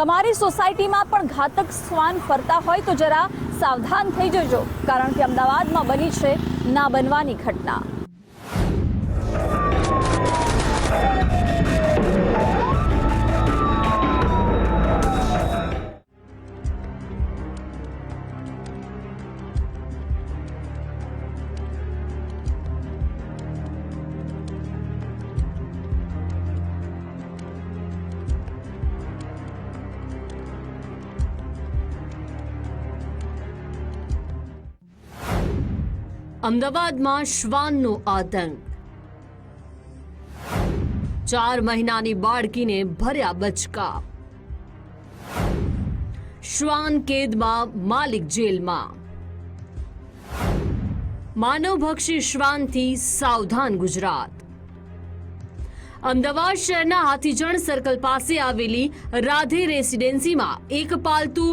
તમારી સોસાયટીમાં પણ ઘાતક શ્વાન ફરતા હોય તો જરા સાવધાન થઈ જજો, કારણ કે અમદાવાદમાં બની છે ના બનવાની ઘટના. અમદાવાદમાં શ્વાનનો આતંક. ચાર મહિનાની બાળકીને ભર્યા બચકા. શ્વાન કેદમાં માલિક જેલમાં. માનવભક્ષી શ્વાનથી સાવધાન ગુજરાત. અમદાવાદ શહેરના હાથીજણ સર્કલ પાસે આવેલી રાધે રેસિડેન્સીમાં એક પાલતુ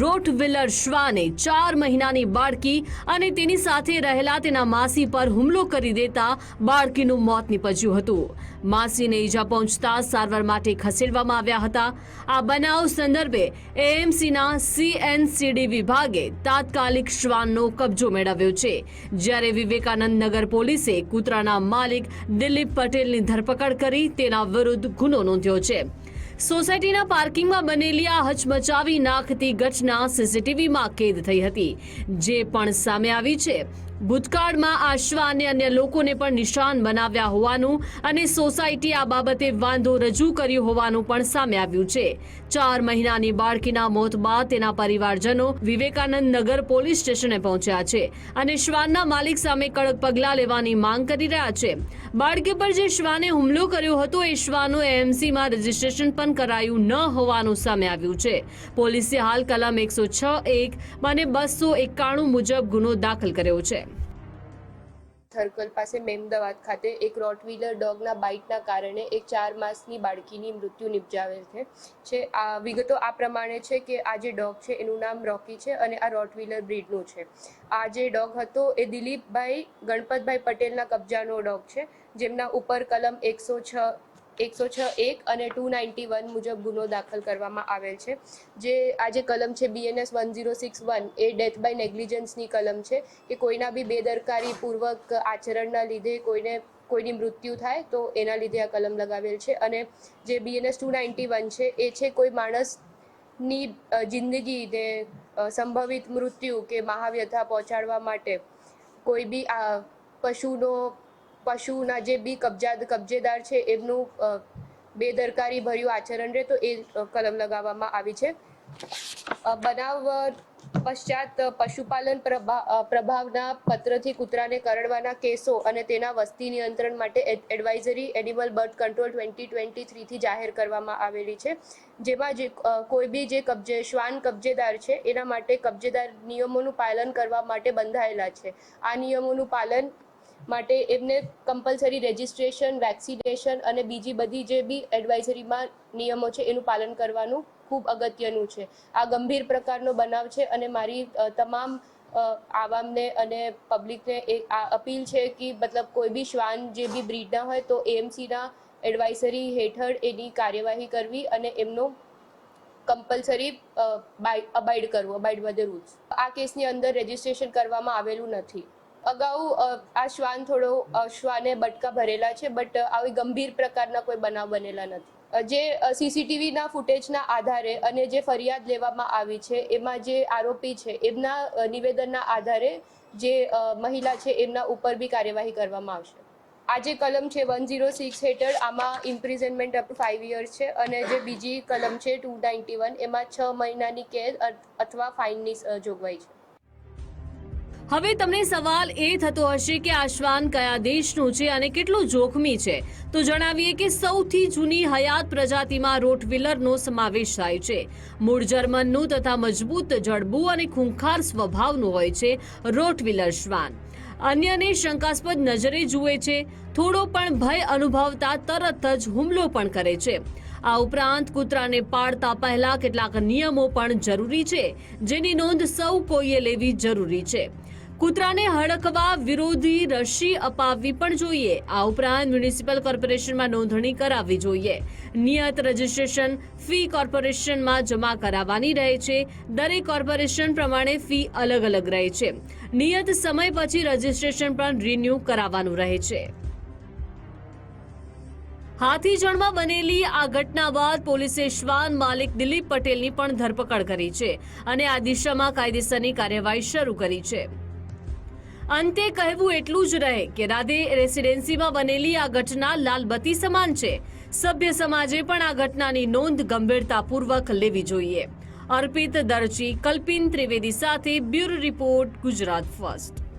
રોટવિલર શ્વાને ચાર મહિનાની બાળકી અને તેની સાથે રહેલા તેના માસી પર હુમલો કરી દેતા બાળકીનું મોત નીપજ્યું હતું. માસીને ઈજા પહોંચતા સારવાર માટે ખસેડવામાં આવ્યા હતા. આ બનાવ સંદર્ભે એએમસીના સીએનસીડી વિભાગે તાત્કાલિક શ્વાનનો કબજો મેળવ્યો છે. જ્યારે વિવેકાનંદ નગર પોલીસે કૂતરાના માલિક દિલીપ પટેલની ધરપકડ કરી તેના વિરુદ્ધ ગુનો નોંધ્યો છે. સોસાયટીના પાર્કિંગમાં બનેલી આ હચમચાવી નાખતી ઘટના સીસીટીવીમાં કેદ થઈ હતી. જે પણ સામે આવી છે, ભૂતકાળમાં આ શ્વાને અન્ય લોકોને પણ નિશાન બનાવ્યા હોવાનું અને સોસાયટી આ બાબતે વાંધો રજૂ કર્યો હોવાનું પણ સામે આવ્યું છે. ચાર મહિનાની બાળકીના મોત બાદ તેના પરિવારજનો વિવેકાનંદ નગર પોલીસ સ્ટેશને પહોંચ્યા છે અને શ્વાનના માલિક સામે કડક પગલાં લેવાની માંગ કરી રહ્યા છે. બાળકી પર જે શ્વાને હુમલો કર્યો હતો, એ શ્વાનો એએમસીમાં રજીસ્ટ્રેશન પણ કરાયું ન હોવાનું સામે આવ્યું છે. પોલીસે હાલ કલમ એકસો છ એક અને બસો એકાણું મુજબ ગુનો દાખલ કર્યો છે. થર્કલ પાસે મેમદાવાદ ખાતે એક રોટવીલર ડોગના બાઇટના કારણે એક ચાર માસની બાળકીની મૃત્યુ નિપજાવેલ છે. છે, આ વિગતો આ પ્રમાણે છે કે આ જે ડોગ છે એનું નામ રોકી છે અને આ રોટવીલર બ્રીડનું છે. આ જે ડોગ હતો એ દિલીપભાઈ ગણપતભાઈ પટેલના કબજાનો ડોગ છે, જેમના ઉપર કલમ એકસો છ એકસો છ એક અને ટુ નાઇન્ટી વન મુજબ ગુનો દાખલ કરવામાં આવેલ છે. જે આ જે કલમ છે BNS one zero six one A death by નેગ્લિજન્સની કલમ છે કે કોઈના બી બેદરકારીપૂર્વક આચરણના લીધે કોઈને કોઈની મૃત્યુ થાય તો એના લીધે આ કલમ લગાવેલ છે. અને જે બીએનએસ ટુ નાઇન્ટી વન છે એ છે કોઈ માણસની જિંદગી જિંદગીને સંભવિત મૃત્યુ કે મહાવ્યથા પહોંચાડવા માટે કોઈ બી આ પશુનો પશુના જે બી કબજા, કબજેદાર છે, એમનું બેદરકારી ભર્યું આચરણ રહે તો એ કલમ લગાવવામાં આવી છે. બનાવ પશ્ચાત પશુપાલન પ્રભા પ્રભાવના પત્રથી કૂતરાને કરડવાના કેસો અને તેના વસ્તી નિયંત્રણ માટે advisory animal birth control twenty twenty થ્રીથી જાહેર કરવામાં આવેલી છે. જેમાં જે કોઈ બી જે કબજે, શ્વાન કબજેદાર છે, એના માટે કબજેદાર નિયમોનું પાલન કરવા માટે બંધાયેલા છે. આ નિયમોનું પાલન માટે એમને કમ્પલસરી રજિસ્ટ્રેશન વેક્સિનેશન અને બીજી બધી જે બી એડવાઇઝરીમાં નિયમો છે, એનું પાલન કરવાનું ખૂબ અગત્યનું છે. આ ગંભીર પ્રકારનો બનાવ છે અને મારી તમામ આવામને અને પબ્લિકને એ, આ અપીલ છે કે મતલબ કોઈ બી શ્વાન જે બી બ્રીડના હોય તો એએમસીના એડવાઇઝરી હેઠળ એની કાર્યવાહી કરવી અને એમનો કમ્પલસરી અબાઇડ કરવું અબાઇડ બાય ધ રૂલ્સ આ કેસની અંદર રજિસ્ટ્રેશન કરવામાં આવેલું નથી. અગાઉ આ શ્વાન થોડો શ્વાને બટકા ભરેલા છે, બટ આવી ગંભીર પ્રકારના કોઈ બનાવ બનેલા નથી. જે સીસીટીવીના ફૂટેજના આધારે અને જે ફરિયાદ લેવામાં આવી છે, એમાં જે આરોપી છે, એમના નિવેદનના આધારે જે મહિલા છે, એમના ઉપર બી કાર્યવાહી કરવામાં આવશે. આ જે કલમ છે, વન ઝીરો સિક્સ હેઠળ, આમાં imprisonment up to five years છે અને જે બીજી કલમ છે ટુ નાઇન્ટી વન એમાં છ મહિનાની કેદ અથવા ફાઇનની જોગવાઈ છે. હવે તમને સવાલ એ થતો હશે કે આ શ્વાન કયા દેશનું છે અને કેટલું જોખમી છે? તો જણાવીએ કે સૌથી જૂની હયાત પ્રજાતિમાં રોટવિલરનો સમાવેશ થાય છે. મૂળ જર્મનનું તથા મજબૂત જડબું અને ખૂંખાર સ્વભાવનું હોય છે રોટવિલર શ્વાન. અન્યને શંકાસ્પદ નજરે જુએ છે. થોડો પણ ભય અનુભવતા તરત જ હુમલો પણ કરે છે. આ ઉપરાંત કૂતરાને પાળતા પહેલા કેટલાક નિયમો પણ જરૂરી છે, જેની નોંધ સૌ કોઈએ લેવી જરૂરી છે. કૂતરાને હડકવા વિરોધી રસી અપાવવી પણ જોઈએ. આ ઉપરાંત મ્યુનિસિપલ કોર્પોરેશનમાં નોંધણી કરાવવી જોઈએ. નિયત રજીસ્ટ્રેશન ફી કોર્પોરેશનમાં જમા કરાવવાની રહે છે. દરેક કોર્પોરેશન પ્રમાણે ફી અલગ અલગ રહે છે. નિયત સમય પછી રજીસ્ટ્રેશન પણ રિન્યૂ કરાવવાનું રહે છે. હાથીજણમાં બનેલી આ ઘટના બાદ પોલીસે શ્વાન માલિક દિલીપ પટેલની પણ ધરપકડ કરી છે અને આ દિશામાં કાયદેસરની કાર્યવાહી શરૂ કરી છે. અંતે કહેવું એટલું જ રહે કે રાધે રેસિડેન્સીમાં બનેલી આ ઘટના લાલબત્તી સમાન છે. સભ્ય સમાજે પણ આ ઘટનાની નોંધ ગંભીરતાપૂર્વક લેવી જોઈએ. અર્પિત દરજી, કલ્પિન ત્રિવેદી સાથે બ્યુરો રિપોર્ટ, ગુજરાત ફર્સ્ટ.